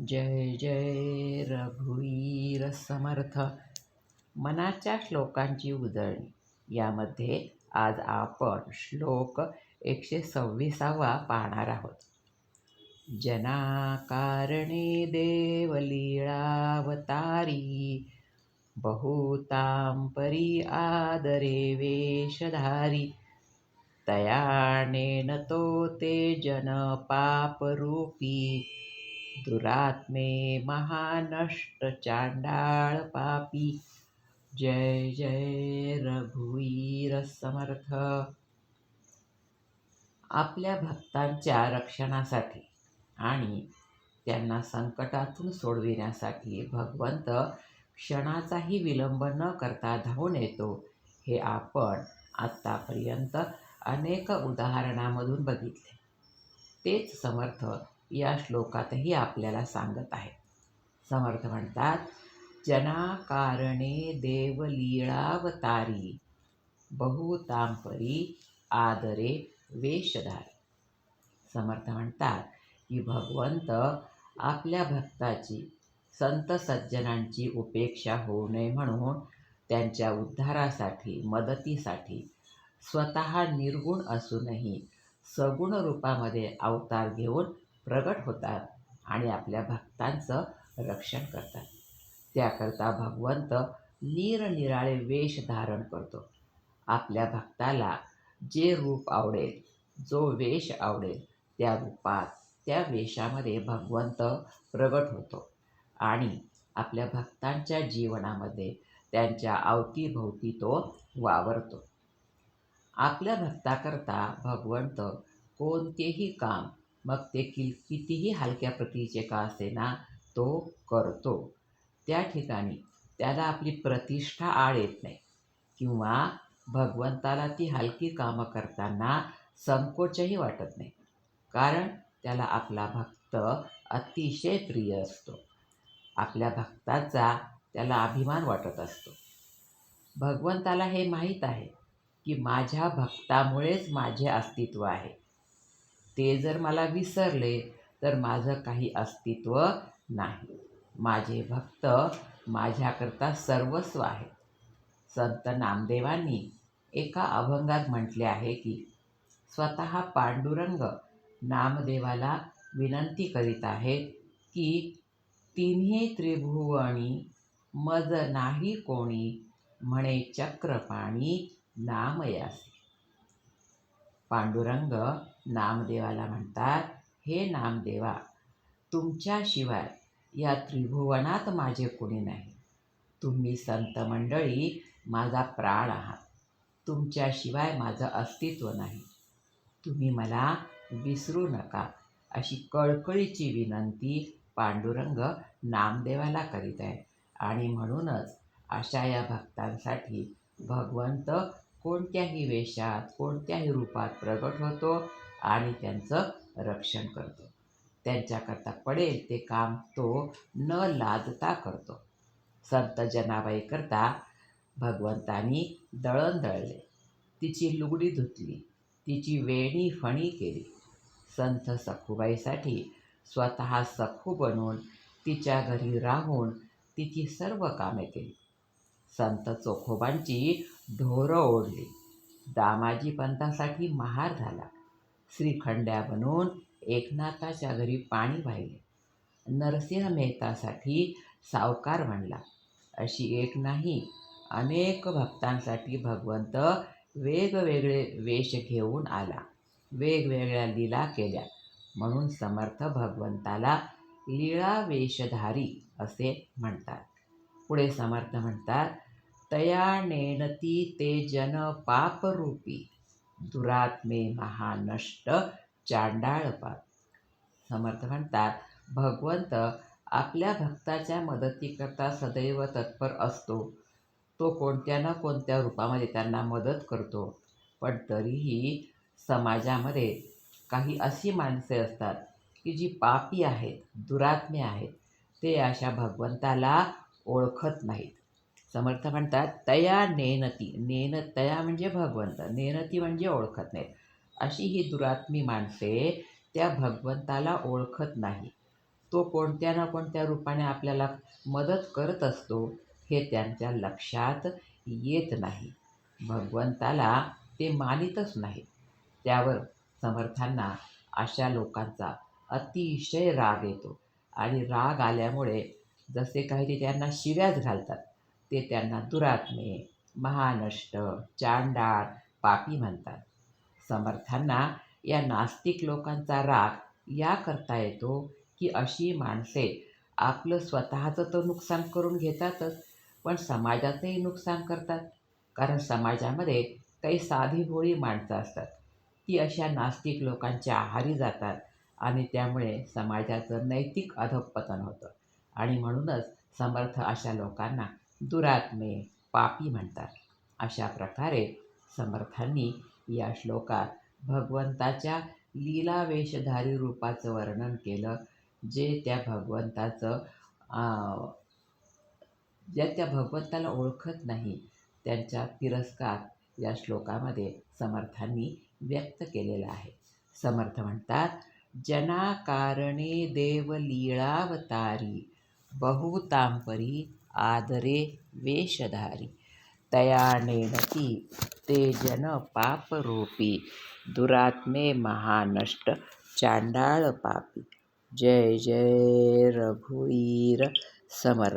जय जय रघुवीर समर्थ. मनाच्या श्लोकांची उजळणी. यामध्ये आज आपण श्लोक एकशे सव्वीसावा पाहणार आहोत. जनाकारणे देवलीळावतारी बहुतां परी आदरे वेशधारी तयानेन तो ते जन पापरूपी दुरात्मे महानष्ट चांडाळ पापी जय जय रघुवीर समर्थ आपल्या भक्तांच्या रक्षणासाठी आणि त्यांना संकटातून सोडविण्यासाठी भगवंत क्षणाचाही विलंब न करता धावून येतो हे आपण आत्तापर्यंत अनेक उदाहरणामधून बघितले. तेच समर्थ या श्लोकातही आपल्याला सांगत आहे. समर्थ म्हणतात जनाकारणे देवलीळावतारी बहुतांपरी आदरे वेशधारी समर्थ म्हणतात की भगवंत आपल्या भक्ताची संत सज्जनांची उपेक्षा होऊ नये म्हणून त्यांच्या उद्धारासाठी मदतीसाठी स्वतः निर्गुण असूनही सगुण रूपामध्ये अवतार घेऊन प्रगट होतात आणि आपल्या भक्तांचं रक्षण करतात. त्याकरता भगवंत निरनिराळे वेश धारण करतो. आपल्या भक्ताला जे रूप आवडेल जो वेश आवडेल त्या रूपात त्या वेशामध्ये भगवंत प्रगट होतो आणि आपल्या भक्तांच्या जीवनामध्ये त्यांच्या अवतीभोवती तो वावरतो. आपल्या भक्ताकरता भगवंत कोणतेही काम मग ते कि कितीही हलक्या प्रतीचे का असेना तो करतो. त्या ठिकाणी त्याला आपली प्रतिष्ठा आड येत नाही. किंवा भगवंताला ती हलकी कामं करताना संकोचही वाटत नाही. कारण त्याला आपला भक्त अतिशय प्रिय असतो. आपल्या भक्ताचा त्याला अभिमान वाटत असतो. भगवंताला हे माहीत आहे की माझ्या भक्तामुळेच माझे अस्तित्व आहे. ते जर मला विसरले तर माझं काही अस्तित्व नाही. माझे भक्त माझ्याकरता सर्वस्व आहेत. संत नामदेवांनी एका अभंगात म्हटले आहे की स्वतः पांडुरंग नामदेवाला विनंती करीत आहे की तिन्ही त्रिभुवणी मज नाही कोणी म्हणे चक्रपाणी नामयासी पांडुरंग नामदेवाला म्हणतात हे नामदेवा तुमच्याशिवाय या त्रिभुवनात माझे कोणी नाही. तुम्ही संत मंडळी माझा प्राण आहात. तुमच्याशिवाय माझं अस्तित्व नाही. तुम्ही मला विसरू नका. अशी कळकळीची विनंती पांडुरंग नामदेवाला करीत आहे. आणि म्हणूनच अशा या भक्तांसाठी भगवंत कोणत्याही वेशात कोणत्याही रूपात प्रगट होतो आणि त्यांचं रक्षण करतो. त्यांच्याकरता पडेल ते काम तो न लादता करतो. संत जनाबाई करता भगवंतानी दळण दळले तिची लुगडी धुतली तिची वेणी फणी केली. संत सखूबाईसाठी स्वतः सखू बनून तिच्या घरी राहून तिची सर्व कामे केली. संत चोखोबांची ढोरं ओढली. दामाजी पंथासाठी महार झाला. श्रीखंड्या बनून एकनाथाच्या घरी पाणी वाहिले. नरसिंह मेहतासाठी सावकार म्हणला. अशी एक नाही अनेक भक्तांसाठी भगवंत वेगवेगळे वेश घेऊन आला. वेगवेगळ्या लीला केल्या. म्हणून समर्थ भगवंताला लीळा वेशधारी असे म्हणतात. पुढे समर्थ म्हणतात तया नेणती ते जन पापरूपी. दुरात्मे महानष्ट चांडाळपात. समर्थ म्हणतात भगवंत आपल्या भक्ताच्या मदतीकरता सदैव तत्पर असतो. तो कोणत्या ना कोणत्या रूपामध्ये त्यांना मदत करतो. पण तरीही समाजामध्ये काही अशी माणसे असतात की जी पापी आहेत दुरात्मे आहेत. ते अशा भगवंताला ओळखत नाहीत. समर्थ म्हणतात तया नेनती. नेन तया म्हणजे भगवंत नेनती म्हणजे ओळखत नाहीत. अशी ही दुरात्मी माणसे त्या भगवंताला ओळखत नाही. तो कोणत्या ना कोणत्या रूपाने आपल्याला मदत करत असतो हे त्यांच्या लक्षात येत नाही. भगवंताला ते मानितच नाही त्यावर समर्थांना अशा लोकांचा अतिशय राग येतो. आणि राग आल्यामुळे जसे काही ते त्यांना शिव्याच घालतात. ते त्यांना दुरात्मे महानष्ट चांडाळ पापी म्हणतात. समर्थांना या नास्तिक लोकांचा राग या करता येतो की अशी माणसे आपलं स्वतःचं तर नुकसान करून घेतातच पण समाजाचंही नुकसान करतात. कारण समाजामध्ये काही साधी भोळी माणसं असतात. ती अशा नास्तिक लोकांच्या आहारी जातात आणि त्यामुळे समाजाचं नैतिक अधोपतन होतं. आणि म्हणूनच समर्थ अशा लोकांना दुरात्मे पापी म्हणतात. अशा प्रकारे समर्थांनी या श्लोकात भगवंताच्या लीलावेशधारी रूपाचं वर्णन केलं जे त्या भगवंताचं ज्या त्या भगवंताला ओळखत नाही त्यांच्या तिरस्कार या श्लोकामध्ये समर्थांनी व्यक्त केलेला आहे. समर्थ म्हणतात जनाकारणे देव लीळावतारी बहुतांपरी आदरे वेषधारी तया नेणती ते जन पापरूपी दुरात्मे महानष्ट चांडाळ पापी जय जय रघुवीर समर्थ